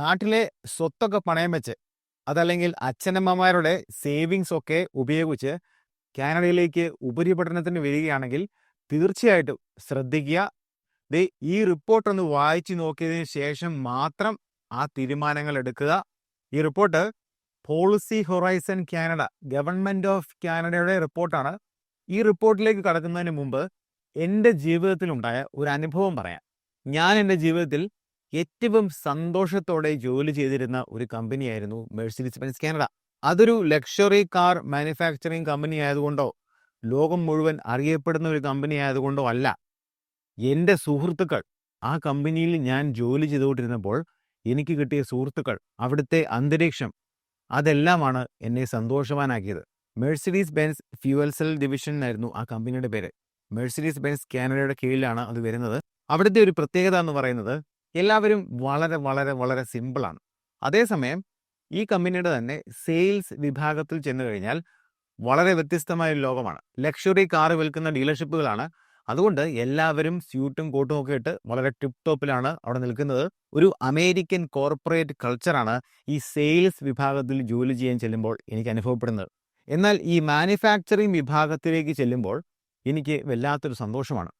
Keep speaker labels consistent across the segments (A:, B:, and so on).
A: നാട്ടിലെ സ്വത്തൊക്കെ പണയം വെച്ച് അതല്ലെങ്കിൽ അച്ഛനമ്മമാരുടെ സേവിങ്സ് ഒക്കെ ഉപയോഗിച്ച് കാനഡയിലേക്ക് ഉപരിപഠനത്തിന് വരികയാണെങ്കിൽ തീർച്ചയായിട്ടും ശ്രദ്ധിക്കുക. ദേ ഈ റിപ്പോർട്ട് ഒന്ന് വായിച്ചു നോക്കിയതിന് ശേഷം മാത്രം ആ തീരുമാനങ്ങൾ എടുക്കുക. ഈ report policy horizon Canada government of കാനഡയുടെ റിപ്പോർട്ടാണ് ഈ റിപ്പോർട്ടിലേക്ക് കടക്കുന്നതിന് മുമ്പ് എന്റെ ജീവിതത്തിലുണ്ടായ ഒരു അനുഭവം പറയാം. ഞാൻ എന്റെ ജീവിതത്തിൽ ഏറ്റവും സന്തോഷത്തോടെ ജോലി ചെയ്തിരുന്ന ഒരു കമ്പനിയായിരുന്നു മെഴ്സിഡീസ് ബെൻസ് കാനഡ അതൊരു ലക്ഷറി കാർ മാനുഫാക്ചറിങ് കമ്പനി ആയതുകൊണ്ടോ ലോകം മുഴുവൻ അറിയപ്പെടുന്ന ഒരു കമ്പനി ആയതുകൊണ്ടോ അല്ല. എന്റെ സുഹൃത്തുക്കൾ ആ കമ്പനിയിൽ ഞാൻ ജോലി ചെയ്തുകൊണ്ടിരുന്നപ്പോൾ എനിക്ക് കിട്ടിയ സുഹൃത്തുക്കൾ അവിടുത്തെ അന്തരീക്ഷം അതെല്ലാമാണ് എന്നെ സന്തോഷവാനാക്കിയത്. Mercedes Benz fuel cell division എന്നായിരുന്നു ആ കമ്പനിയുടെ പേര്. മെഴ്സിഡീസ് ബെൻസ് കാനഡയുടെ കീഴിലാണ് അത് വരുന്നത്. അവിടുത്തെ ഒരു പ്രത്യേകത എന്ന് പറയുന്നത് എല്ലാവരും വളരെ വളരെ വളരെ സിമ്പിളാണ് അതേസമയം ഈ കമ്പനിയുടെ തന്നെ സെയിൽസ് വിഭാഗത്തിൽ ചെന്ന് കഴിഞ്ഞാൽ വളരെ വ്യത്യസ്തമായ ഒരു ലോകമാണ്. ലക്ഷറി കാർ വിൽക്കുന്ന ഡീലർഷിപ്പുകളാണ് അതുകൊണ്ട് എല്ലാവരും സ്യൂട്ടും കോട്ടും ഒക്കെ ഇട്ട് വളരെ ടിപ് ടോപ്പിലാണ് അവിടെ നിൽക്കുന്നത്. ഒരു അമേരിക്കൻ കോർപ്പറേറ്റ് കൾച്ചറാണ് ഈ സെയിൽസ് വിഭാഗത്തിൽ ജോലി ചെയ്യാൻ ചെല്ലുമ്പോൾ എനിക്ക് അനുഭവപ്പെടുന്നത്. എന്നാൽ ഈ മാനുഫാക്ചറിങ് വിഭാഗത്തിലേക്ക് ചെല്ലുമ്പോൾ എനിക്ക് വല്ലാത്തൊരു സന്തോഷമാണ്.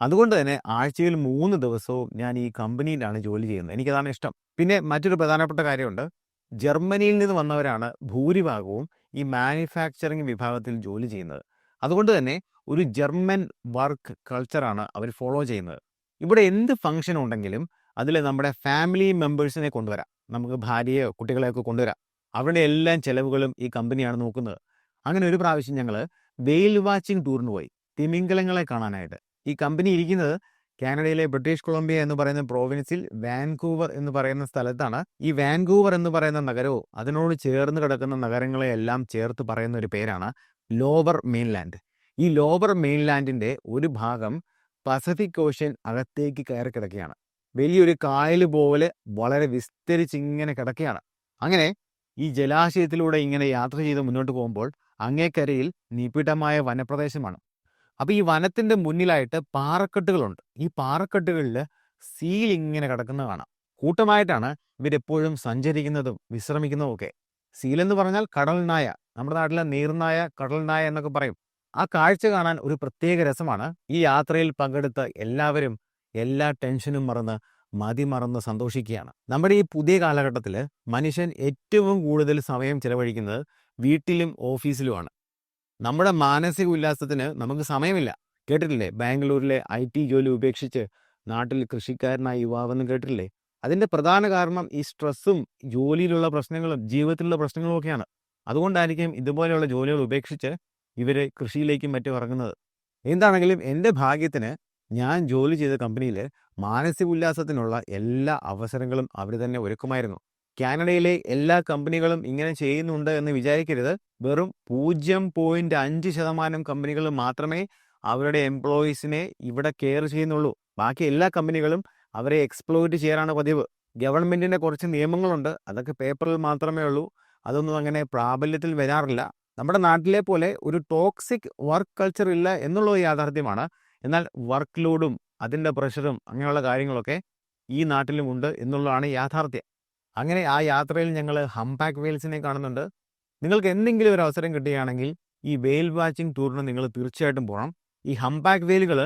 A: അതുകൊണ്ട് തന്നെ ആഴ്ചയിൽ മൂന്ന് ദിവസവും ഞാൻ ഈ കമ്പനിയിലാണ് ജോലി ചെയ്യുന്നത്. എനിക്കതാണ് ഇഷ്ടം. പിന്നെ മറ്റൊരു പ്രധാനപ്പെട്ട കാര്യമുണ്ട്. ജർമ്മനിയിൽ നിന്ന് വന്നവരാണ് ഭൂരിഭാഗവും ഈ മാനുഫാക്ചറിങ് വിഭാഗത്തിൽ ജോലി ചെയ്യുന്നത്. അതുകൊണ്ട് തന്നെ ഒരു ജർമ്മൻ വർക്ക് കൾച്ചറാണ് അവർ ഫോളോ ചെയ്യുന്നത്. ഇവിടെ എന്ത് ഫംഗ്ഷൻ ഉണ്ടെങ്കിലും അതിൽ നമ്മുടെ ഫാമിലി മെമ്പേഴ്സിനെ കൊണ്ടുവരാം. നമുക്ക് ഭാര്യയോ കുട്ടികളെയൊക്കെ കൊണ്ടുവരാം. അവരുടെ എല്ലാം ചെലവുകളും ഈ കമ്പനിയാണ് നോക്കുന്നത്. അങ്ങനെ ഒരു പ്രാവശ്യം ഞങ്ങൾ വെയിൽ വാച്ചിങ് ടൂറിന് പോയി. തിമിംഗലങ്ങളെ കാണാനായിട്ട്. ഈ കമ്പനി ഇരിക്കുന്നത് കാനഡയിലെ ബ്രിട്ടീഷ് കൊളംബിയ എന്ന് പറയുന്ന പ്രോവിൻസിൽ വാൻകൂവർ എന്ന് പറയുന്ന സ്ഥലത്താണ്. ഈ വാൻകൂവർ എന്ന് പറയുന്ന നഗരവും അതിനോട് ചേർന്ന് കിടക്കുന്ന നഗരങ്ങളെ എല്ലാം ചേർത്ത് പറയുന്ന ഒരു പേരാണ് ലോവർ മെയിൻലാൻഡ്. ഈ ലോവർ മെയിൻലാൻഡിന്റെ ഒരു ഭാഗം പസഫിക് ഓഷ്യൻ അകത്തേക്ക് കയറി കിടക്കുകയാണ്. വലിയൊരു കായൽ പോലെ വളരെ വിസ്തരിച്ച് ഇങ്ങനെ കിടക്കുകയാണ്. അങ്ങനെ ഈ ജലാശയത്തിലൂടെ ഇങ്ങനെ യാത്ര ചെയ്ത് മുന്നോട്ട് പോകുമ്പോൾ അങ്ങേക്കരയിൽ നിബിഡമായ വനപ്രദേശമാണ്. അപ്പൊ ഈ വനത്തിന്റെ മുന്നിലായിട്ട് പാറക്കെട്ടുകളുണ്ട്. ഈ പാറക്കെട്ടുകളിൽ സീൽ ഇങ്ങനെ കിടക്കുന്നത് കാണാം. കൂട്ടമായിട്ടാണ് ഇവരെപ്പോഴും സഞ്ചരിക്കുന്നതും വിശ്രമിക്കുന്നതും ഒക്കെ. സീൽ എന്ന് പറഞ്ഞാൽ കടൽ നായ. നമ്മുടെ നാട്ടിലെ നീർനായ കടൽ നായ എന്നൊക്കെ പറയും. ആ കാഴ്ച കാണാൻ ഒരു പ്രത്യേക രസമാണ്. ഈ യാത്രയിൽ പങ്കെടുത്ത എല്ലാവരും എല്ലാ ടെൻഷനും മറന്ന് മതി മറന്ന് സന്തോഷിക്കുകയാണ്. നമ്മുടെ ഈ പുതിയ കാലഘട്ടത്തിൽ മനുഷ്യൻ ഏറ്റവും കൂടുതൽ സമയം ചിലവഴിക്കുന്നത് വീട്ടിലും ഓഫീസിലുമാണ്. നമ്മുടെ മാനസിക ഉല്ലാസത്തിന് നമുക്ക് സമയമില്ല. കേട്ടിട്ടില്ലേ? ബാംഗ്ലൂരിലെ ഐ ടി ജോലി ഉപേക്ഷിച്ച് നാട്ടിൽ കൃഷിക്കാരനായ യുവാവെന്ന് കേട്ടിട്ടില്ലേ? അതിന്റെ പ്രധാന കാരണം ഈ സ്ട്രെസ്സും ജോലിയിലുള്ള പ്രശ്നങ്ങളും ജീവിതത്തിലുള്ള പ്രശ്നങ്ങളും ഒക്കെയാണ്. അതുകൊണ്ടായിരിക്കും ഇതുപോലെയുള്ള ജോലികൾ ഉപേക്ഷിച്ച് ഇവർ കൃഷിയിലേക്കും മറ്റും ഇറങ്ങുന്നത്. എന്താണെങ്കിലും എന്റെ ഭാഗ്യത്തിന് ഞാൻ ജോലി ചെയ്ത കമ്പനിയിൽ മാനസിക ഉല്ലാസത്തിനുള്ള എല്ലാ അവസരങ്ങളും അവർ തന്നെ ഒരുക്കുമായിരുന്നു. കാനഡയിലെ എല്ലാ കമ്പനികളും ഇങ്ങനെ ചെയ്യുന്നുണ്ട് എന്ന് വിചാരിക്കരുത്. വെറും പൂജ്യം പോയിന്റ് അഞ്ച് ശതമാനം കമ്പനികൾ മാത്രമേ അവരുടെ എംപ്ലോയീസിനെ ഇവിടെ കെയർ ചെയ്യുന്നുള്ളൂ. ബാക്കി എല്ലാ കമ്പനികളും അവരെ എക്സ്പ്ലോയിറ്റ് ചെയ്യാനാണ് പതിവ്. ഗവൺമെന്റിന്റെ കുറച്ച് നിയമങ്ങളുണ്ട്. അതൊക്കെ പേപ്പറിൽ മാത്രമേ ഉള്ളൂ. അതൊന്നും അങ്ങനെ പ്രാബല്യത്തിൽ വരാറില്ല. നമ്മുടെ നാട്ടിലെ പോലെ ഒരു ടോക്സിക് വർക്ക് കൾച്ചർ ഇല്ല എന്നുള്ളത് യാഥാർത്ഥ്യമാണ്. എന്നാൽ വർക്ക് ലോഡും അതിന്റെ പ്രഷറും അങ്ങനെയുള്ള കാര്യങ്ങളൊക്കെ ഈ നാട്ടിലും ഉണ്ട് എന്നുള്ളതാണ് യാഥാർത്ഥ്യം. അങ്ങനെ ആ യാത്രയിൽ ഞങ്ങൾ ഹംപാക്ക് വെയിൽസിനെ കാണുന്നുണ്ട്. നിങ്ങൾക്ക് എന്തെങ്കിലും ഒരു അവസരം കിട്ടുകയാണെങ്കിൽ ഈ വെയിൽ വാച്ചിങ് ടൂറിന് നിങ്ങൾ തീർച്ചയായിട്ടും പോകണം. ഈ ഹംപാക്ക് വെയിലുകൾ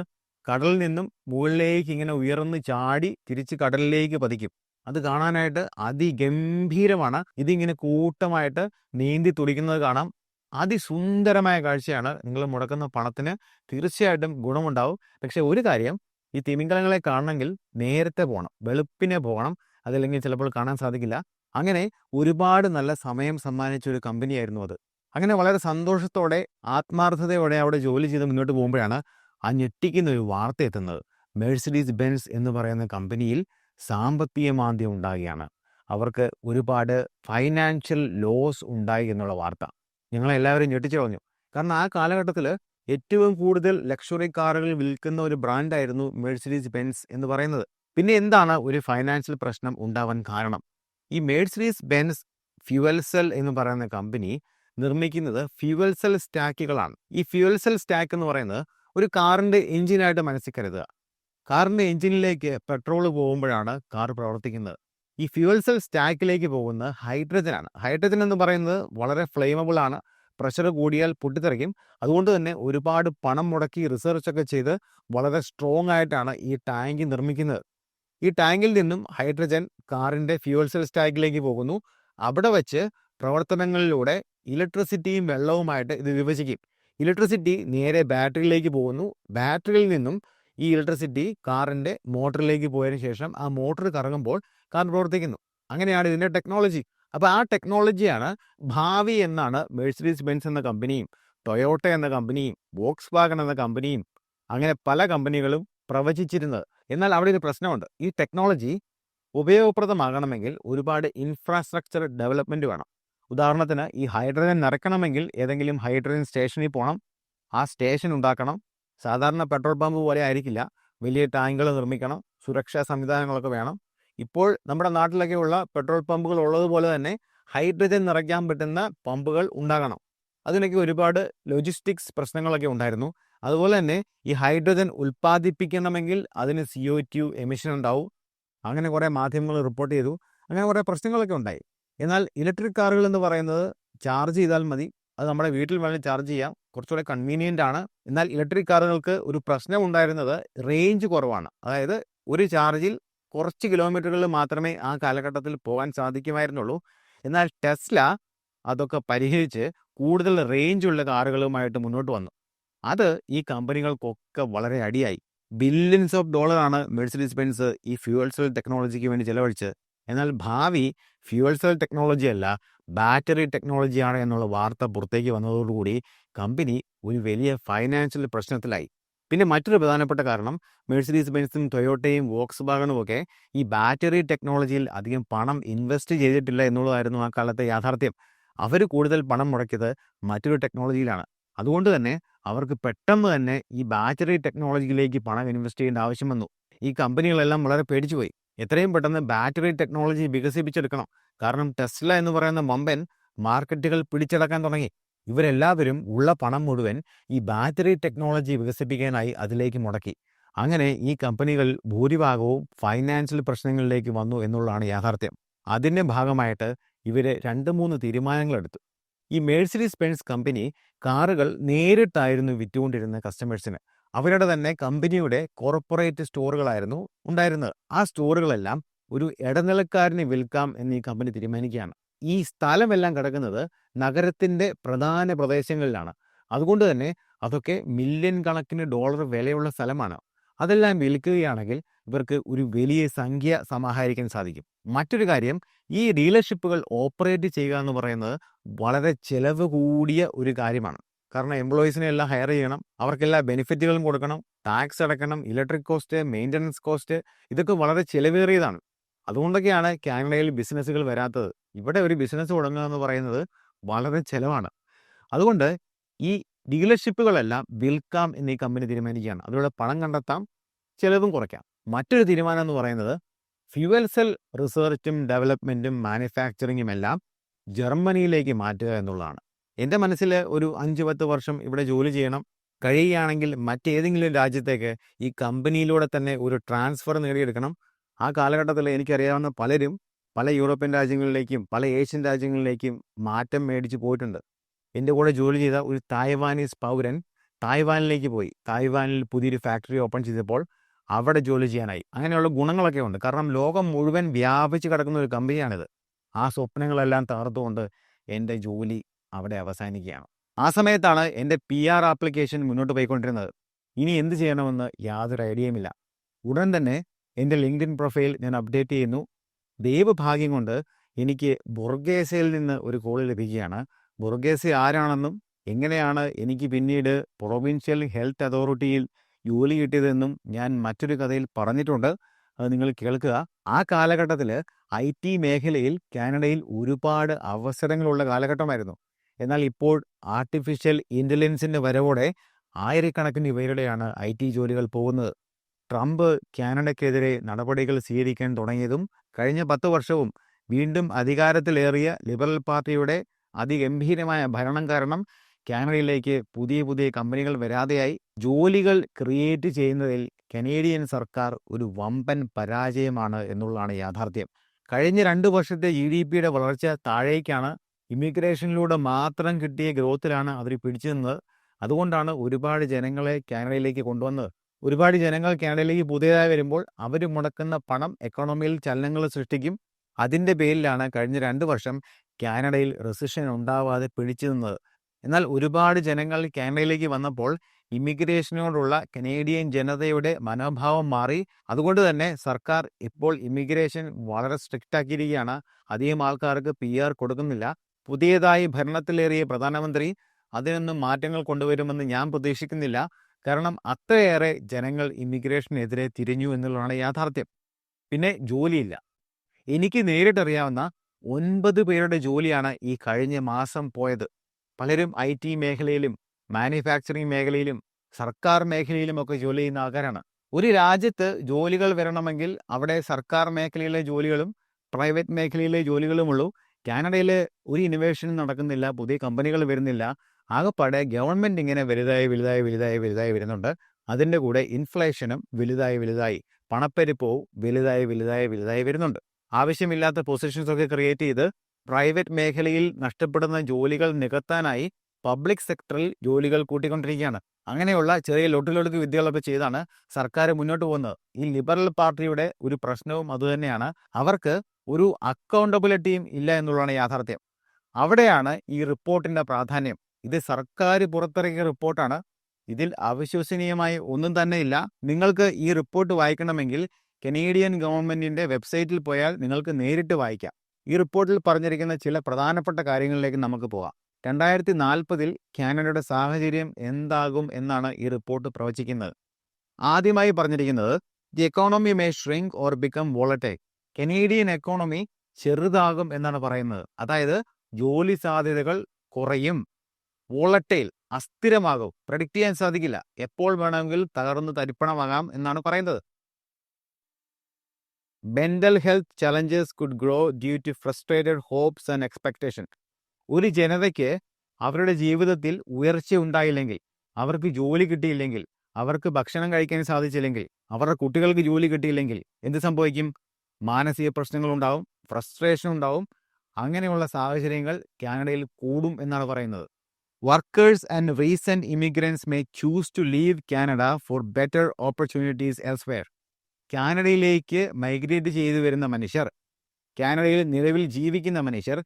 A: കടലിൽ നിന്നും മുകളിലേക്ക് ഇങ്ങനെ ഉയർന്ന് ചാടി തിരിച്ച് കടലിലേക്ക് പതിക്കും. അത് കാണാനായിട്ട് അതിഗംഭീരമാണ്. ഇതിങ്ങനെ കൂട്ടമായിട്ട് നീന്തി തുടിക്കുന്നത് കാണാം. അതിസുന്ദരമായ കാഴ്ചയാണ്. നിങ്ങൾ മുടക്കുന്ന പണത്തിന് തീർച്ചയായിട്ടും ഗുണമുണ്ടാവും. പക്ഷെ ഒരു കാര്യം ഈ തിമിംഗലങ്ങളെ കാണണമെങ്കിൽ നേരത്തെ പോകണം. വെളുപ്പിനെ പോകണം. അതല്ലെങ്കിൽ ചിലപ്പോൾ കാണാൻ സാധിക്കില്ല. അങ്ങനെ ഒരുപാട് നല്ല സമയം സമ്മാനിച്ച ഒരു കമ്പനിയായിരുന്നു അത്. അങ്ങനെ വളരെ സന്തോഷത്തോടെ ആത്മാർത്ഥതയോടെ അവിടെ ജോലി ചെയ്ത് മുന്നോട്ട് പോകുമ്പോഴാണ് ആ ഞെട്ടിക്കുന്ന ഒരു വാർത്ത എത്തുന്നത്. മെഴ്സിഡീസ് ബെൻസ് എന്ന് പറയുന്ന കമ്പനിയിൽ സാമ്പത്തിക മാന്ദ്യം ഉണ്ടാകുകയാണ്. അവർക്ക് ഒരുപാട് ഫൈനാൻഷ്യൽ ലോസ് ഉണ്ടായി എന്നുള്ള വാർത്ത. ഞങ്ങളെല്ലാവരും ഞെട്ടിച്ചു കളഞ്ഞു. കാരണം ആ കാലഘട്ടത്തിൽ ഏറ്റവും കൂടുതൽ ലക്ഷറി കാറുകൾ വിൽക്കുന്ന ഒരു ബ്രാൻഡായിരുന്നു മെഴ്സിഡീസ് ബെൻസ് എന്ന് പറയുന്നത്. പിന്നെ എന്താണ് ഒരു ഫൈനാൻഷ്യൽ പ്രശ്നം ഉണ്ടാവാൻ കാരണം? ഈ മേഴ്സറീസ് ബെൻസ് ഫ്യുവൽ സെൽ എന്ന് പറയുന്ന കമ്പനി നിർമ്മിക്കുന്നത് ഫ്യുവൽ സെൽ സ്റ്റാക്കുകളാണ് ഈ ഫ്യുവൽ സെൽ സ്റ്റാക്ക് എന്ന് പറയുന്നത് ഒരു കാറിന്റെ എഞ്ചിനായിട്ട് മനസ്സിൽ കരുതുക കാറിന്റെ എഞ്ചിനിലേക്ക് പെട്രോൾ പോകുമ്പോഴാണ് കാർ പ്രവർത്തിക്കുന്നത്. ഈ ഫ്യുവൽ സെൽ സ്റ്റാക്കിലേക്ക് പോകുന്ന ഹൈഡ്രജനാണ് ഹൈഡ്രജൻ എന്ന് പറയുന്നത് വളരെ ഫ്ലെയിമബിൾ ആണ്. പ്രഷർ കൂടിയാൽ പൊട്ടിത്തെറിക്കും. അതുകൊണ്ട് തന്നെ ഒരുപാട് പണം മുടക്കി റിസർച്ച് ഒക്കെ ചെയ്ത് വളരെ സ്ട്രോങ് ആയിട്ടാണ് ഈ ടാങ്ക് നിർമ്മിക്കുന്നത്. ഈ ടാങ്കിൽ നിന്നും ഹൈഡ്രജൻ കാറിന്റെ ഫ്യൂവൽ സെൽ സ്റ്റാക്കിലേക്ക് പോകുന്നു. അവിടെ വെച്ച് പ്രവർത്തനങ്ങളിലൂടെ ഇലക്ട്രിസിറ്റിയും വെള്ളവുമായിട്ട് ഇത് വിഭജിക്കും. ഇലക്ട്രിസിറ്റി നേരെ ബാറ്ററിയിലേക്ക് പോകുന്നു. ബാറ്ററിയിൽ നിന്നും ഈ ഇലക്ട്രിസിറ്റി കാറിന്റെ മോട്ടറിലേക്ക് പോയതിനു ശേഷം ആ മോട്ടർ കറങ്ങുമ്പോൾ കാർ പ്രവർത്തിക്കുന്നു. അങ്ങനെയാണ് ഇതിന്റെ ടെക്നോളജി. അപ്പോൾ ആ ടെക്നോളജിയാണ് ഭാവി എന്നാണ് മെഴ്സിഡീസ് ബെൻസ് എന്ന കമ്പനിയും ടൊയോട്ട എന്ന കമ്പനിയും വോക്സ് വാഗൺ എന്ന കമ്പനിയും അങ്ങനെ പല കമ്പനികളും പ്രവചിച്ചിരുന്നത്. എന്നാൽ അവിടെ ഒരു പ്രശ്നമുണ്ട്. ഈ ടെക്നോളജി ഉപയോഗപ്രദമാകണമെങ്കിൽ ഒരുപാട് ഇൻഫ്രാസ്ട്രക്ചർ ഡെവലപ്മെന്റ് വേണം. ഉദാഹരണത്തിന് ഈ ഹൈഡ്രജൻ നിറക്കണമെങ്കിൽ ഏതെങ്കിലും ഹൈഡ്രജൻ സ്റ്റേഷനിൽ പോകണം ആ സ്റ്റേഷൻ ഉണ്ടാക്കണം. സാധാരണ പെട്രോൾ പമ്പ് പോലെ ആയിരിക്കില്ല. വലിയ ടാങ്കുകൾ നിർമ്മിക്കണം. സുരക്ഷാ സംവിധാനങ്ങളൊക്കെ വേണം. ഇപ്പോൾ നമ്മുടെ നാട്ടിലൊക്കെയുള്ള പെട്രോൾ പമ്പുകൾ ഉള്ളതുപോലെ തന്നെ ഹൈഡ്രജൻ നിറയ്ക്കാൻ പറ്റുന്ന പമ്പുകൾ ഉണ്ടാകണം. അതിനൊക്കെ ഒരുപാട് ലോജിസ്റ്റിക്സ് പ്രശ്നങ്ങളൊക്കെ ഉണ്ടായിരുന്നു. അതുപോലെ തന്നെ ഈ ഹൈഡ്രജൻ ഉൽപ്പാദിപ്പിക്കണമെങ്കിൽ അതിന് സി ഒ ടു എമിഷൻ ഉണ്ടാവും. അങ്ങനെ കുറേ മാധ്യമങ്ങൾ റിപ്പോർട്ട് ചെയ്തു. അങ്ങനെ കുറേ പ്രശ്നങ്ങളൊക്കെ ഉണ്ടായി. എന്നാൽ ഇലക്ട്രിക് കാറുകൾ എന്ന് പറയുന്നത് ചാർജ് ചെയ്താൽ മതി. അത് നമ്മുടെ വീട്ടിൽ വേണമെങ്കിൽ ചാർജ് ചെയ്യാം. കുറച്ചുകൂടെ കൺവീനിയന്റ് ആണ്. എന്നാൽ ഇലക്ട്രിക് കാറുകൾക്ക് ഒരു പ്രശ്നം ഉണ്ടായിരുന്നത് റേഞ്ച് കുറവാണ്. അതായത് ഒരു ചാർജിൽ കുറച്ച് കിലോമീറ്ററുകൾ മാത്രമേ ആ കാലഘട്ടത്തിൽ പോകാൻ സാധിക്കുമായിരുന്നുള്ളൂ. എന്നാൽ ടെസ്ല അതൊക്കെ പരിഹരിച്ച് കൂടുതൽ റേഞ്ചുള്ള കാറുകളുമായിട്ട് മുന്നോട്ട് വന്നു. അത് ഈ കമ്പനികൾക്കൊക്കെ വളരെ അടിയായി. ബില്യൻസ് ഓഫ് ഡോളറാണ് മെഴ്സിഡീസ് ബെൻസ് ഈ ഫ്യൂവൽ സെൽ ടെക്നോളജിക്ക് വേണ്ടി ചെലവഴിച്ച് എന്നാൽ ഭാവി ഫ്യൂവൽ സെൽ ടെക്നോളജി അല്ല ബാറ്ററി ടെക്നോളജിയാണ് എന്നുള്ള വാർത്ത പുറത്തേക്ക് വന്നതോടുകൂടി കമ്പനി ഒരു വലിയ ഫൈനാൻഷ്യൽ പ്രശ്നത്തിലായി. പിന്നെ മറ്റൊരു പ്രധാനപ്പെട്ട കാരണം മെഴ്സിഡീസ് ബെൻസും ടൊയോട്ടയും വോക്സ് വാഗണും ഒക്കെ ഈ ബാറ്ററി ടെക്നോളജിയിൽ അധികം പണം ഇൻവെസ്റ്റ് ചെയ്തിട്ടില്ല എന്നുള്ളതായിരുന്നു ആ കാലത്തെ യാഥാർത്ഥ്യം. അവർ കൂടുതൽ പണം മുടക്കിയത് മറ്റൊരു ടെക്നോളജിയിലാണ് അതുകൊണ്ട് തന്നെ അവർക്ക് പെട്ടെന്ന് തന്നെ ഈ ബാറ്ററി ടെക്നോളജിയിലേക്ക് പണം ഇൻവെസ്റ്റ് ചെയ്യേണ്ട ആവശ്യം വന്നു. ഈ കമ്പനികളെല്ലാം വളരെ പേടിച്ചുപോയി എത്രയും പെട്ടെന്ന് ബാറ്ററി ടെക്നോളജി വികസിപ്പിച്ചെടുക്കണം. കാരണം ടെസ്ല എന്ന് പറയുന്ന മമ്പൻ മാർക്കറ്റുകൾ പിടിച്ചടക്കാൻ തുടങ്ങി. ഇവരെല്ലാവരും ഉള്ള പണം മുഴുവൻ ഈ ബാറ്ററി ടെക്നോളജി വികസിപ്പിക്കാനായി അതിലേക്ക് മുടക്കി. അങ്ങനെ ഈ കമ്പനികൾ ഭൂരിഭാഗവും ഫൈനാൻഷ്യൽ പ്രശ്നങ്ങളിലേക്ക് വന്നു എന്നുള്ളതാണ് യാഥാർത്ഥ്യം. അതിന്റെ ഭാഗമായിട്ട് ഇവർ രണ്ട് മൂന്ന് തീരുമാനങ്ങളെടുത്തു. ഈ മേഴ്സിഡീസ് ബെൻസ് കമ്പനി കാറുകൾ നേരിട്ടായിരുന്നു വിറ്റുകൊണ്ടിരുന്ന കസ്റ്റമേഴ്സിന് അവരുടെ തന്നെ കമ്പനിയുടെ കോർപ്പറേറ്റ് സ്റ്റോറുകളായിരുന്നു ഉണ്ടായിരുന്നത്. ആ സ്റ്റോറുകളെല്ലാം ഒരു ഇടനിലക്കാരന് വിൽക്കാം എന്ന് ഈ കമ്പനി തീരുമാനിക്കുകയാണ്. ഈ സ്ഥലമെല്ലാം കിടക്കുന്നത് നഗരത്തിന്റെ പ്രധാന പ്രദേശങ്ങളിലാണ്. അതുകൊണ്ട് തന്നെ അതൊക്കെ മില്യൺ കണക്കിന് ഡോളർ വിലയുള്ള സ്ഥലമാണ്. അതെല്ലാം വിൽക്കുകയാണെങ്കിൽ ഇവർക്ക് ഒരു വലിയ സംഖ്യ സമാഹരിക്കാൻ സാധിക്കും. മറ്റൊരു കാര്യം ഈ ഡീലർഷിപ്പുകൾ ഓപ്പറേറ്റ് ചെയ്യുക എന്ന് പറയുന്നത് വളരെ ചെലവ് കൂടിയ ഒരു കാര്യമാണ്. കാരണം എംപ്ലോയീസിനെ എല്ലാം ഹയർ ചെയ്യണം അവർക്കെല്ലാ ബെനിഫിറ്റുകളും കൊടുക്കണം ടാക്സ് അടക്കണം ഇലക്ട്രിക് കോസ്റ്റ് മെയിന്റനൻസ് കോസ്റ്റ് ഇതൊക്കെ വളരെ ചിലവേറിയതാണ്. അതുകൊണ്ടൊക്കെയാണ് കാനഡയിൽ ബിസിനസ്സുകൾ വരാത്തത്. ഇവിടെ ഒരു ബിസിനസ് തുടങ്ങുക എന്ന് പറയുന്നത് വളരെ ചിലവാണ്. അതുകൊണ്ട് ഈ ഡീലർഷിപ്പുകളെല്ലാം വിൽക്കാം എന്നീ കമ്പനി തീരുമാനിക്കുകയാണ്. അതിലൂടെ പണം കണ്ടെത്താം ചിലവും കുറയ്ക്കാം. മറ്റൊരു തീരുമാനം എന്ന് പറയുന്നത് ഫ്യുവൽ സെൽ റിസർച്ചും ഡെവലപ്മെന്റും മാനുഫാക്ചറിങ്ങും എല്ലാം ജർമ്മനിയിലേക്ക് മാറ്റുക എന്നുള്ളതാണ്. എന്റെ മനസ്സിൽ ഒരു അഞ്ച് പത്ത് വർഷം ഇവിടെ ജോലി ചെയ്യണം. കഴിയുകയാണെങ്കിൽ മറ്റേതെങ്കിലും രാജ്യത്തേക്ക് ഈ കമ്പനിയിലൂടെ തന്നെ ഒരു ട്രാൻസ്ഫർ നേടിയെടുക്കണം. ആ കാലഘട്ടത്തിൽ എനിക്കറിയാവുന്ന പലരും പല യൂറോപ്യൻ രാജ്യങ്ങളിലേക്കും പല ഏഷ്യൻ രാജ്യങ്ങളിലേക്കും മാറ്റം മേടിച്ച് പോയിട്ടുണ്ട്. എന്റെ കൂടെ ജോലി ചെയ്ത ഒരു തായ്വാനീസ് പൗരൻ തായ്വാനിലേക്ക് പോയി. തായ്വാനിൽ പുതിയൊരു ഫാക്ടറി ഓപ്പൺ ചെയ്തപ്പോൾ അവിടെ ജോലി ചെയ്യാനായി. അങ്ങനെയുള്ള ഗുണങ്ങളൊക്കെ ഉണ്ട്. കാരണം ലോകം മുഴുവൻ വ്യാപിച്ച് കിടക്കുന്ന ഒരു കമ്പനിയാണിത്. ആ സ്വപ്നങ്ങളെല്ലാം തകർത്തുകൊണ്ട് എന്റെ ജോലി അവിടെ അവസാനിക്കുകയാണ്. ആ സമയത്താണ് എന്റെ പി ആർ ആപ്ലിക്കേഷൻ മുന്നോട്ട് പോയിക്കൊണ്ടിരുന്നത്. ഇനി എന്ത് ചെയ്യണമെന്ന് യാതൊരു ഐഡിയയുമില്ല ഉടൻ തന്നെ എന്റെ ലിങ്ക്ഡിൻ പ്രൊഫൈൽ ഞാൻ അപ്ഡേറ്റ് ചെയ്യുന്നു. ദൈവഭാഗ്യം കൊണ്ട് എനിക്ക് ബുർഗേസയിൽ നിന്ന് ഒരു കോൾ ലഭിക്കുകയാണ്. ബുർഗേസ ആരാണെന്നും എങ്ങനെയാണ് എനിക്ക് പിന്നീട് പ്രൊവിൻഷ്യൽ ഹെൽത്ത് അതോറിറ്റിയിൽ ജോലി കിട്ടിയതെന്നും ഞാൻ മറ്റൊരു കഥയിൽ പറഞ്ഞിട്ടുണ്ട്. അത് നിങ്ങൾ കേൾക്കുക. ആ കാലഘട്ടത്തിൽ ഐ ടി മേഖലയിൽ കാനഡയിൽ ഒരുപാട് അവസരങ്ങളുള്ള കാലഘട്ടമായിരുന്നു. എന്നാൽ ഇപ്പോൾ ആർട്ടിഫിഷ്യൽ ഇന്റലിജൻസിന്റെ വരവോടെ ആയിരക്കണക്കിന് ഇവരുടെയാണ് ഐ ടി ജോലികൾ പോകുന്നത്. ട്രംപ് കാനഡയ്ക്കെതിരെ നടപടികൾ സ്വീകരിക്കാൻ തുടങ്ങിയതും കഴിഞ്ഞ പത്ത് വർഷവും വീണ്ടും അധികാരത്തിലേറിയ ലിബറൽ പാർട്ടിയുടെ അതിഗംഭീരമായ ഭരണം കാരണം കാനഡയിലേക്ക് പുതിയ പുതിയ കമ്പനികൾ വരാതെയായി ജോലികൾ ക്രിയേറ്റ് ചെയ്യുന്നതിൽ കനേഡിയൻ സർക്കാർ ഒരു വമ്പൻ പരാജയമാണ് എന്നുള്ളതാണ് യാഥാർത്ഥ്യം. കഴിഞ്ഞ രണ്ട് വർഷത്തെ ജി ഡി പിയുടെ വളർച്ച താഴേക്കാണ്. ഇമിഗ്രേഷനിലൂടെ മാത്രം കിട്ടിയ ഗ്രോത്തിലാണ് അവർ പിടിച്ചു നിന്നത് അതുകൊണ്ടാണ് ഒരുപാട് ജനങ്ങളെ കാനഡയിലേക്ക് കൊണ്ടുവന്നത്. ഒരുപാട് ജനങ്ങൾ കാനഡയിലേക്ക് പുതിയതായി വരുമ്പോൾ അവർ മുടക്കുന്ന പണം എക്കോണമിയിൽ ചലനങ്ങൾ സൃഷ്ടിക്കും. അതിന്റെ പേരിലാണ് കഴിഞ്ഞ രണ്ട് വർഷം കാനഡയിൽ റെസിഷൻ ഉണ്ടാവാതെ പിടിച്ചു നിന്നത് എന്നാൽ ഒരുപാട് ജനങ്ങൾ കാനഡയിലേക്ക് വന്നപ്പോൾ ഇമിഗ്രേഷനോടുള്ള കനേഡിയൻ ജനതയുടെ മനോഭാവം മാറി. അതുകൊണ്ട് തന്നെ സർക്കാർ ഇപ്പോൾ ഇമിഗ്രേഷൻ വളരെ സ്ട്രിക്റ്റ് ആക്കിയിരിക്കുകയാണ്. അധികം ആൾക്കാർക്ക് പി ആർ കൊടുക്കുന്നില്ല. പുതിയതായി ഭരണത്തിലേറിയ പ്രധാനമന്ത്രി അതിനൊന്നും മാറ്റങ്ങൾ കൊണ്ടുവരുമെന്ന് ഞാൻ പ്രതീക്ഷിക്കുന്നില്ല. കാരണം അത്രയേറെ ജനങ്ങൾ ഇമിഗ്രേഷനെതിരെ തിരിഞ്ഞു എന്നുള്ളതാണ് യാഥാർത്ഥ്യം. പിന്നെ ജോലിയില്ല. എനിക്ക് നേരിട്ടറിയാവുന്ന ഒൻപത് പേരുടെ ജോലിയാണ് ഈ കഴിഞ്ഞ മാസം പോയത്. പലരും ഐ ടി മേഖലയിലും മാനുഫാക്ചറിങ് മേഖലയിലും സർക്കാർ മേഖലയിലും ഒക്കെ ജോലി ചെയ്യുന്ന ആൾക്കാരാണ്. ഒരു രാജ്യത്ത് ജോലികൾ വരണമെങ്കിൽ അവിടെ സർക്കാർ മേഖലയിലെ ജോലികളും പ്രൈവറ്റ് മേഖലയിലെ ജോലികളുമുള്ളൂ കാനഡയിൽ ഒരു ഇന്നോവേഷനും നടക്കുന്നില്ല പുതിയ കമ്പനികൾ വരുന്നില്ല. ആകപ്പാടെ ഗവൺമെന്റ് ഇങ്ങനെ വലുതായി വലുതായി വലുതായി വലുതായി വരുന്നുണ്ട്. അതിന്റെ കൂടെ ഇൻഫ്ലേഷനും വലുതായി വലുതായി പണപ്പെരുപ്പവും വലുതായി വലുതായി വലുതായി വരുന്നുണ്ട്. ആവശ്യമില്ലാത്ത പൊസിഷൻസ് ഒക്കെ ക്രിയേറ്റ് ചെയ്ത് പ്രൈവറ്റ് മേഖലയിൽ നഷ്ടപ്പെടുന്ന ജോലികൾ നികത്താനായി പബ്ലിക് സെക്ടറിൽ ജോലികൾ കൂട്ടിക്കൊണ്ടിരിക്കുകയാണ്. അങ്ങനെയുള്ള ചെറിയ ലൊട്ടിലൊടുക്ക് വിദ്യകളൊക്കെ ചെയ്താണ് സർക്കാർ മുന്നോട്ട് പോകുന്നത്. ഈ ലിബറൽ പാർട്ടിയുടെ ഒരു പ്രശ്നവും അതുതന്നെയാണ് അവർക്ക് ഒരു അക്കൗണ്ടബിലിറ്റിയും ഇല്ല എന്നുള്ളതാണ് യാഥാർത്ഥ്യം. അവിടെയാണ് ഈ റിപ്പോർട്ടിന്റെ പ്രാധാന്യം. ഇത് സർക്കാർ പുറത്തിറക്കിയ റിപ്പോർട്ടാണ്. ഇതിൽ അവിശ്വസനീയമായി ഒന്നും തന്നെ ഇല്ല. നിങ്ങൾക്ക് ഈ റിപ്പോർട്ട് വായിക്കണമെങ്കിൽ കനേഡിയൻ ഗവൺമെന്റിന്റെ വെബ്സൈറ്റിൽ പോയാൽ നിങ്ങൾക്ക് നേരിട്ട് വായിക്കാം. ഈ റിപ്പോർട്ടിൽ പറഞ്ഞിരിക്കുന്ന ചില പ്രധാനപ്പെട്ട കാര്യങ്ങളിലേക്ക് നമുക്ക് പോകാം. രണ്ടായിരത്തി നാൽപ്പതിൽ കാനഡയുടെ സാഹചര്യം എന്താകും എന്നാണ് ഈ റിപ്പോർട്ട് പ്രവചിക്കുന്നത്. ആദ്യമായി പറഞ്ഞിരിക്കുന്നത് the economy may shrink or become volatile Canadian economy ചെറുതാകും എന്നാണ് പറയുന്നത്. അതായത് ജോലി സാധ്യതകൾ കുറയും. വോളറ്റൈൽ അസ്ഥിരമാകും. പ്രഡിക്റ്റ് ചെയ്യാൻ സാധിക്കില്ല. എപ്പോൾ വേണമെങ്കിൽ തകർന്ന് തരിപ്പണമാകാം എന്നാണ് പറയുന്നത്. Mental health challenges could grow due to frustrated hopes and expectation ഒരു ജനതയ്ക്ക് അവരുടെ ജീവിതത്തിൽ ഉയർച്ച ഉണ്ടായില്ലെങ്കിൽ അവർക്ക് ജോലി കിട്ടിയില്ലെങ്കിൽ അവർക്ക് ഭക്ഷണം കഴിക്കാൻ സാധിച്ചില്ലെങ്കിൽ അവരുടെ കുട്ടികൾക്ക് ജോലി കിട്ടിയില്ലെങ്കിൽ എന്ത് സംഭവിക്കും? മാനസിക പ്രശ്നങ്ങൾ ഉണ്ടാവും ഫ്രസ്ട്രേഷൻ ഉണ്ടാവും. അങ്ങനെയുള്ള സാഹചര്യങ്ങൾ കാനഡയിൽ കൂടും എന്നാണ് പറയുന്നത്. Workers and recent immigrants may choose to leave Canada for better opportunities elsewhere കാനഡയിലേക്ക് migrate ചെയ്തു വരുന്ന മനുഷ്യർ കാനഡയിൽ നിലവിൽ ജീവിക്കുന്ന മനുഷ്യർ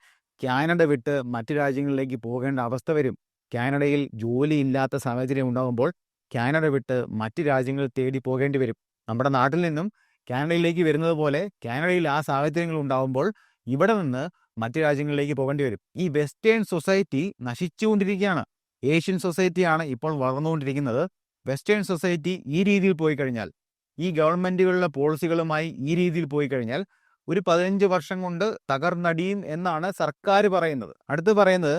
A: കാനഡ വിട്ട് മറ്റു രാജ്യങ്ങളിലേക്ക് പോകേണ്ട അവസ്ഥ വരും. കാനഡയിൽ ജോലിയില്ലാത്ത സാഹചര്യം ഉണ്ടാകുമ്പോൾ കാനഡ വിട്ട് മറ്റു രാജ്യങ്ങൾ തേടി പോകേണ്ടി വരും. നമ്മുടെ നാട്ടിൽ നിന്നും കാനഡയിലേക്ക് വരുന്നത് പോലെ കാനഡയിൽ ആ സാഹചര്യങ്ങൾ ഉണ്ടാകുമ്പോൾ ഇവിടെ നിന്ന് മറ്റു രാജ്യങ്ങളിലേക്ക് പോകേണ്ടി വരും. ഈ വെസ്റ്റേൺ സൊസൈറ്റി നശിച്ചുകൊണ്ടിരിക്കുകയാണ്. ഏഷ്യൻ സൊസൈറ്റിയാണ് ഇപ്പോൾ വളർന്നുകൊണ്ടിരിക്കുന്നത്. വെസ്റ്റേൺ സൊസൈറ്റി ഈ രീതിയിൽ പോയി കഴിഞ്ഞാൽ ഈ ഗവൺമെന്റുകളിലെ പോളിസികളുമായി ഈ രീതിയിൽ പോയി കഴിഞ്ഞാൽ ഒരു പതിനഞ്ച് വർഷം കൊണ്ട് തകർന്നടിയും എന്നാണ് സർക്കാർ പറയുന്നത്. അടുത്ത് പറയുന്നത്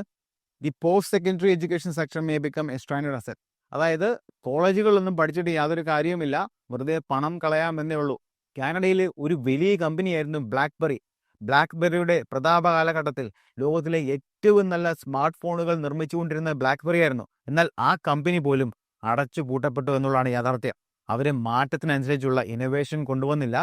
A: the post secondary education section may become a standard asset. അതായത് കോളേജുകളൊന്നും പഠിച്ചിട്ട് യാതൊരു കാര്യവുമില്ല വെറുതെ പണം കളയാമെന്നേ ഉള്ളൂ. കാനഡയിൽ ഒരു വലിയ കമ്പനിയായിരുന്നു ബ്ലാക്ക്ബെറി ബ്ലാക്ക്ബെറിയുടെ പ്രതാപ കാലഘട്ടത്തിൽ ലോകത്തിലെ ഏറ്റവും നല്ല സ്മാർട്ട് ഫോണുകൾ നിർമ്മിച്ചുകൊണ്ടിരുന്ന ബ്ലാക്ക്ബെറി ആയിരുന്നു. എന്നാൽ ആ കമ്പനി പോലും അടച്ചു പൂട്ടപ്പെട്ടു എന്നുള്ളതാണ് യാഥാർത്ഥ്യം. അവർ മാറ്റത്തിനനുസരിച്ചുള്ള ഇന്നോവേഷൻ കൊണ്ടുവന്നില്ല.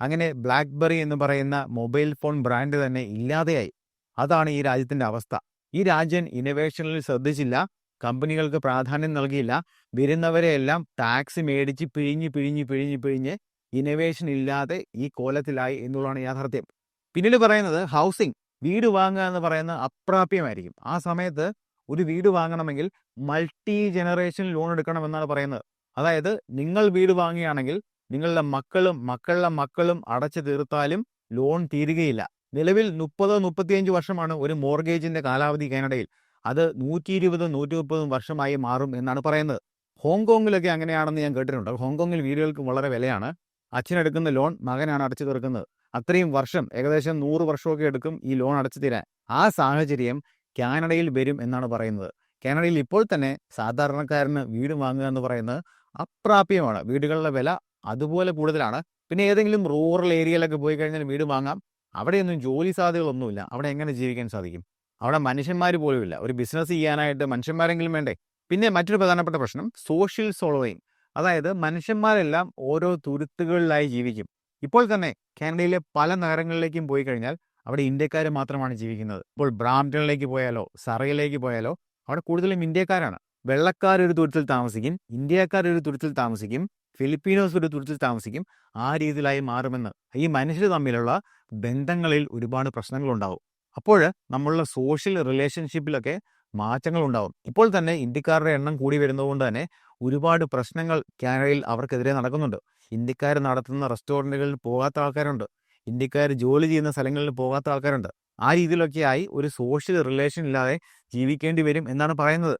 A: അങ്ങനെ ബ്ലാക്ക്ബെറി എന്ന് പറയുന്ന മൊബൈൽ ഫോൺ ബ്രാൻഡ് തന്നെ ഇല്ലാതെയായി. അതാണ് ഈ രാജ്യത്തിന്റെ അവസ്ഥ. ഈ രാജ്യം ഇന്നോവേഷനിൽ ശ്രദ്ധിച്ചില്ല കമ്പനികൾക്ക് പ്രാധാന്യം നൽകിയില്ല വരുന്നവരെയെല്ലാം ടാക്സ് മേടിച്ച് പിഴിഞ്ഞ് പിഴിഞ്ഞ് പിഴിഞ്ഞ് പിഴിഞ്ഞ് ഇന്നോവേഷൻ ഇല്ലാതെ ഈ കോലത്തിലായി എന്നുള്ളതാണ് യാഥാർത്ഥ്യം. പിന്നീട് പറയുന്നത് ഹൗസിംഗ് വീട് വാങ്ങുക എന്ന് പറയുന്ന അപ്രാപ്യമായിരിക്കും. ആ സമയത്ത് ഒരു വീട് വാങ്ങണമെങ്കിൽ മൾട്ടി ജനറേഷൻ ലോൺ എടുക്കണം എന്നാണ് പറയുന്നത്. അതായത് നിങ്ങൾ വീട് വാങ്ങുകയാണെങ്കിൽ നിങ്ങളുടെ മക്കളും മക്കളുടെ മക്കളും അടച്ചു തീർത്താലും ലോൺ തീരുകയില്ല. നിലവിൽ മുപ്പതോ മുപ്പത്തിയഞ്ച് വർഷമാണ് ഒരു മോർഗേജിന്റെ കാലാവധി കാനഡയിൽ അത് നൂറ്റി ഇരുപതും നൂറ്റി മുപ്പതും വർഷമായി മാറും എന്നാണ് പറയുന്നത്. ഹോങ്കോങ്ങിലൊക്കെ അങ്ങനെയാണെന്ന് ഞാൻ കേട്ടിട്ടുണ്ട്. ഹോങ്കോങ്ങിൽ വീടുകൾക്ക് വളരെ വിലയാണ്. അച്ഛനെടുക്കുന്ന ലോൺ മകനാണ് അടച്ചു തീർക്കുന്നത്. അത്രയും വർഷം ഏകദേശം നൂറ് വർഷമൊക്കെ എടുക്കും ഈ ലോൺ അടച്ചു തീരാൻ. ആ സാഹചര്യം കാനഡയിൽ വരും എന്നാണ് പറയുന്നത്. കാനഡയിൽ ഇപ്പോൾ തന്നെ സാധാരണക്കാരന് വീട് വാങ്ങുക എന്ന് പറയുന്നത് അപ്രാപ്യമാണ്. വീടുകളുടെ വില അതുപോലെ കൂടുതലാണ്. പിന്നെ ഏതെങ്കിലും റൂറൽ ഏരിയയിലൊക്കെ പോയി കഴിഞ്ഞാൽ വീട് വാങ്ങാം. അവിടെയൊന്നും ജോലി സാധ്യതകളൊന്നുമില്ല. അവിടെ എങ്ങനെ ജീവിക്കാൻ സാധിക്കും? അവിടെ മനുഷ്യന്മാർ പോലുമില്ല ഒരു ബിസിനസ് ചെയ്യാനായിട്ട് മനുഷ്യന്മാരെങ്കിലും വേണ്ടേ? പിന്നെ മറ്റൊരു പ്രധാനപ്പെട്ട പ്രശ്നം സോഷ്യൽ സോളോയിങ് അതായത് മനുഷ്യന്മാരെല്ലാം ഓരോ തുരുത്തുകളിലായി ജീവിക്കും. ഇപ്പോൾ തന്നെ കാനഡയിലെ പല നഗരങ്ങളിലേക്കും പോയി കഴിഞ്ഞാൽ അവിടെ ഇന്ത്യക്കാർ മാത്രമാണ് ജീവിക്കുന്നത്. ഇപ്പോൾ ബ്രാംപ്ടണിലേക്ക് പോയാലോ സറയിലേക്ക് പോയാലോ അവിടെ കൂടുതലും ഇന്ത്യക്കാരാണ്. വെള്ളക്കാർ ഒരു തുരുത്തിൽ താമസിക്കും ഇന്ത്യക്കാർ ഒരു തുരുത്തിൽ താമസിക്കും ഫിലിപ്പീനോസ് ഒരു തുരുത്തിൽ താമസിക്കും ആ രീതിയിലായി മാറുമെന്ന് ഈ മനുഷ്യർ തമ്മിലുള്ള ബന്ധങ്ങളിൽ ഒരുപാട് പ്രശ്നങ്ങളുണ്ടാവും. അപ്പോൾ നമ്മളുടെ സോഷ്യൽ റിലേഷൻഷിപ്പിലൊക്കെ മാറ്റങ്ങൾ ഉണ്ടാവും ഇപ്പോൾ തന്നെ ഇന്ത്യക്കാരുടെ എണ്ണം കൂടി വരുന്നതുകൊണ്ട് തന്നെ ഒരുപാട് പ്രശ്നങ്ങൾ കാനഡയിൽ അവർക്കെതിരെ നടക്കുന്നുണ്ട്. ഇന്ത്യക്കാർ നടത്തുന്ന റെസ്റ്റോറന്റുകളിൽ പോകാത്ത ആൾക്കാരുണ്ട്. ഇന്ത്യക്കാർ ജോലി ചെയ്യുന്ന സ്ഥലങ്ങളിൽ പോകാത്ത ആൾക്കാരുണ്ട്. ആ രീതിയിലൊക്കെയായി ഒരു സോഷ്യൽ റിലേഷൻ ഇല്ലാതെ ജീവിക്കേണ്ടി വരും എന്നാണ് പറയുന്നത്.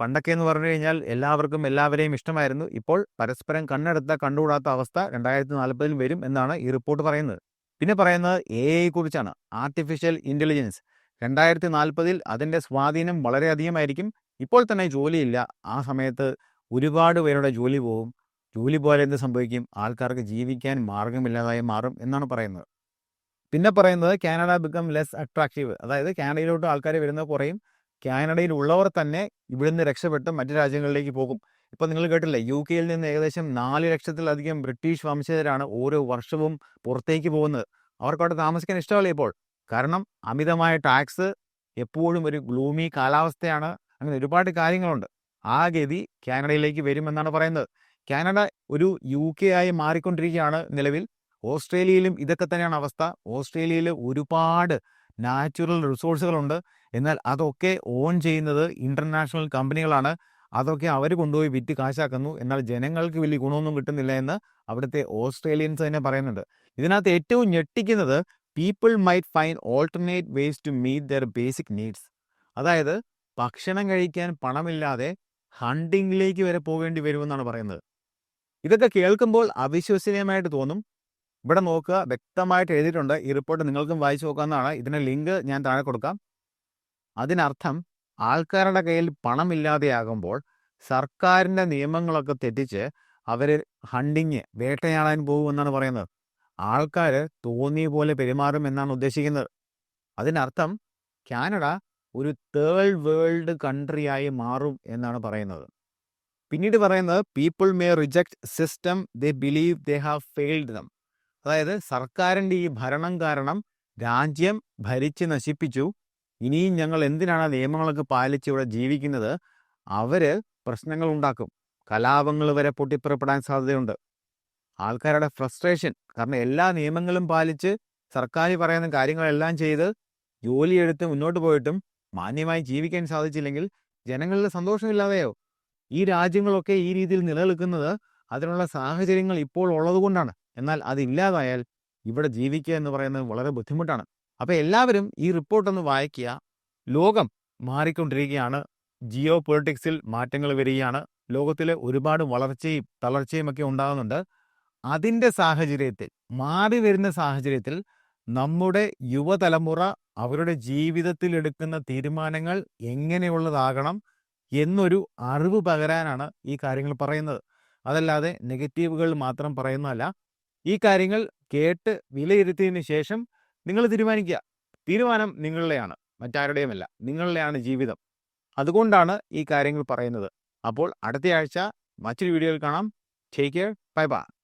A: പണ്ടൊക്കെ എന്ന് പറഞ്ഞു കഴിഞ്ഞാൽ എല്ലാവർക്കും എല്ലാവരെയും ഇഷ്ടമായിരുന്നു. ഇപ്പോൾ പരസ്പരം കണ്ണെടുത്ത കണ്ടുകൂടാത്ത അവസ്ഥ രണ്ടായിരത്തി നാൽപ്പതിൽ വരും എന്നാണ് ഈ റിപ്പോർട്ട് പറയുന്നത്. പിന്നെ പറയുന്നത് എ ഐ കുറിച്ചാണ് ആർട്ടിഫിഷ്യൽ ഇന്റലിജൻസ് രണ്ടായിരത്തി നാൽപ്പതിൽ അതിന്റെ സ്വാധീനം വളരെയധികമായിരിക്കും. ഇപ്പോൾ തന്നെ ജോലിയില്ല. ആ സമയത്ത് ഒരുപാട് പേരുടെ ജോലി പോകും ജോലി പോലെ എന്ത് സംഭവിക്കും? ആൾക്കാർക്ക് ജീവിക്കാൻ മാർഗമില്ലാതായി മാറും എന്നാണ് പറയുന്നത്. പിന്നെ പറയുന്നത് കാനഡ ബിക്കം ലെസ് അട്രാക്റ്റീവ് അതായത് കാനഡയിലോട്ട് ആൾക്കാർ വരുന്നത് കുറയും. കാനഡയിൽ ഉള്ളവർ തന്നെ ഇവിടുന്ന് രക്ഷപ്പെട്ട് മറ്റു രാജ്യങ്ങളിലേക്ക് പോകും. ഇപ്പം നിങ്ങൾ കേട്ടില്ലേ യു കെയിൽ നിന്ന് ഏകദേശം നാല് ലക്ഷത്തിലധികം ബ്രിട്ടീഷ് വംശജരാണ് ഓരോ വർഷവും പുറത്തേക്ക് പോകുന്നത്. അവർക്ക് അവിടെ താമസിക്കാൻ ഇഷ്ടമല്ല ഇപ്പോൾ? കാരണം അമിതമായ ടാക്സ് എപ്പോഴും ഒരു ഗ്ലൂമി കാലാവസ്ഥയാണ് അങ്ങനെ ഒരുപാട് കാര്യങ്ങളുണ്ട്. ആ ഗതി കാനഡയിലേക്ക് വരുമെന്നാണ് പറയുന്നത്. കാനഡ ഒരു യു കെ ആയി മാറിക്കൊണ്ടിരിക്കുകയാണ് നിലവിൽ. ഓസ്ട്രേലിയയിലും ഇതൊക്കെ തന്നെയാണ് അവസ്ഥ. ഓസ്ട്രേലിയയിൽ ഒരുപാട് നാച്ചുറൽ റിസോഴ്സുകളുണ്ട്. എന്നാൽ അതൊക്കെ ഓൺ ചെയ്യുന്നത് ഇന്റർനാഷണൽ കമ്പനികളാണ്. അതൊക്കെ അവർ കൊണ്ടുപോയി വിറ്റ് കാശാക്കുന്നു. എന്നാൽ ജനങ്ങൾക്ക് വലിയ ഗുണമൊന്നും കിട്ടുന്നില്ല എന്ന് അവിടുത്തെ ഓസ്ട്രേലിയൻസ് തന്നെ പറയുന്നുണ്ട്. ഇതിനകത്ത് ഏറ്റവും ഞെട്ടിക്കുന്നത് people might find alternate ways to meet their basic needs അതായത് ഭക്ഷണം കഴിക്കാൻ പണമില്ലാതെ ഹണ്ടിങ്ങിലേക്ക് വരെ പോകേണ്ടി വരുമെന്നാണ് പറയുന്നത്. ഇതൊക്കെ കേൾക്കുമ്പോൾ അവിശ്വസനീയമായിട്ട് തോന്നും. ഇവിടെ നോക്കുക വ്യക്തമായിട്ട് എഴുതിയിട്ടുണ്ട്. ഈ റിപ്പോർട്ട് നിങ്ങൾക്കും വായിച്ചു നോക്കാവുന്നതാണ്. ഇതിന്റെ ലിങ്ക് ഞാൻ താഴെ കൊടുക്കാം. അതിനർത്ഥം ആൾക്കാരുടെ കയ്യിൽ പണമില്ലാതെയാകുമ്പോൾ സർക്കാരിന്റെ നിയമങ്ങളൊക്കെ തെറ്റിച്ച് അവർ ഹണ്ടിങ് വേട്ടയാടാൻ പോകുമെന്നാണ് പറയുന്നത്. ആൾക്കാർ തോന്നിയ പോലെ പെരുമാറും എന്നാണ് ഉദ്ദേശിക്കുന്നത്. അതിനർത്ഥം കാനഡ ഒരു തേർഡ് വേൾഡ് കൺട്രിയായി മാറും എന്നാണ് പറയുന്നത്. പിന്നീട് പറയുന്നത് people may reject system they believe they have failed them അതായത് സർക്കാരിന്റെ ഈ ഭരണം കാരണം രാജ്യം ഭരിച്ച് നശിപ്പിച്ചു ഇനിയും ഞങ്ങൾ എന്തിനാണ് നിയമങ്ങളൊക്കെ പാലിച്ച് ഇവിടെ ജീവിക്കുന്നത്? അവർ പ്രശ്നങ്ങൾ ഉണ്ടാക്കും. കലാപങ്ങൾ വരെ പൊട്ടിപ്പുറപ്പെടാൻ സാധ്യതയുണ്ട്. ആൾക്കാരുടെ ഫ്രസ്ട്രേഷൻ കാരണം എല്ലാ നിയമങ്ങളും പാലിച്ച് സർക്കാർ പറയുന്ന കാര്യങ്ങളെല്ലാം ചെയ്ത് ജോലിയെടുത്ത് മുന്നോട്ട് പോയിട്ടും മാന്യമായി ജീവിക്കാൻ സാധിച്ചില്ലെങ്കിൽ ജനങ്ങളുടെ സന്തോഷമില്ലാതെയോ ഈ രാജ്യങ്ങളൊക്കെ ഈ രീതിയിൽ നിലനിൽക്കുന്നത് അതിനുള്ള സാഹചര്യങ്ങൾ ഇപ്പോൾ ഉള്ളതുകൊണ്ടാണ്. എന്നാൽ അതില്ലാതായാൽ ഇവിടെ ജീവിക്കുക എന്ന് പറയുന്നത് വളരെ ബുദ്ധിമുട്ടാണ്. അപ്പോൾ എല്ലാവരും ഈ റിപ്പോർട്ട് ഒന്ന് വായിക്കുക. ലോകം മാറിക്കൊണ്ടിരിക്കുകയാണ്. ജിയോ പൊളിറ്റിക്സിൽ മാറ്റങ്ങൾ വരികയാണ്. ലോകത്തിലെ ഒരുപാട് വളർച്ചയും തളർച്ചയും ഒക്കെ ഉണ്ടാകുന്നുണ്ട്. അതിന്റെ സാഹചര്യത്തിൽ മാറി വരുന്ന സാഹചര്യത്തിൽ നമ്മുടെ യുവതലമുറ അവരുടെ ജീവിതത്തിൽ എടുക്കുന്ന തീരുമാനങ്ങൾ എങ്ങനെയുള്ളതാകണം എന്നൊരു അറിവ് പകരാനാണ് ഈ കാര്യങ്ങൾ പറയുന്നത്. അതല്ലാതെ നെഗറ്റീവുകൾ മാത്രം പറയുന്നതല്ല. ഈ കാര്യങ്ങൾ കേട്ട് വിലയിരുത്തിയതിനു ശേഷം നിങ്ങൾ തീരുമാനിക്കുക. തീരുമാനം നിങ്ങളുടെയാണ് മറ്റാരുടെയുമല്ല. നിങ്ങളുടെയാണ് ജീവിതം. അതുകൊണ്ടാണ് ഈ കാര്യങ്ങൾ പറയുന്നത്. അപ്പോൾ അടുത്ത ആഴ്ച മറ്റൊരു വീഡിയോയിൽ കാണാം. Take care bye bye